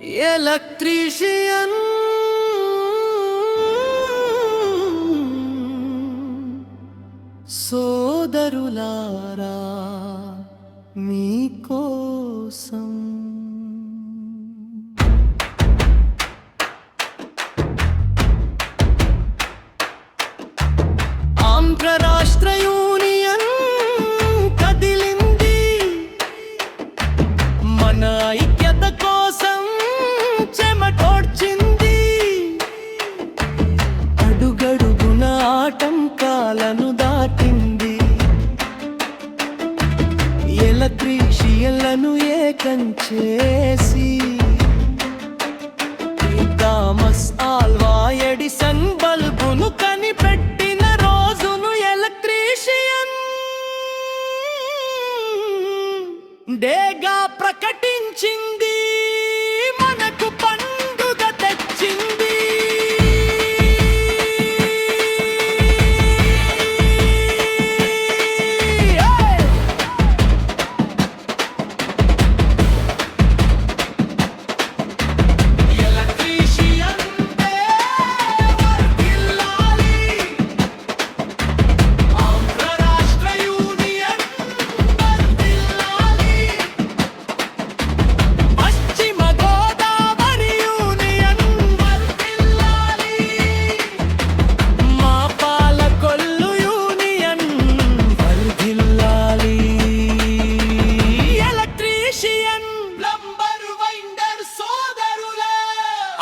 Electrician. సోదరులారా మీకోసం ఆంధ్ర రాష్ట్ర అడుగడుగున ఆటంకాలను దాటింది. ఎలక్ట్రీషియన్లను ఏకం చేసి. థామస్ ఆల్వా ఎడిసన్ బల్బును కనిపెట్టిన రోజును ఎలక్ట్రీషియన్. డేగా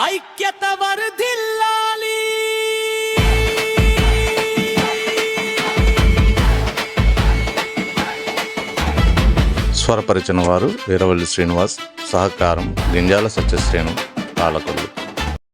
ఐక్యత వర్ధిల్లాలి స్వరపరిచిన వారు వీరవల్లి శ్రీనివాస్ సహకారం దింజాల సత్యశ్రేణు పాలకొల్లు.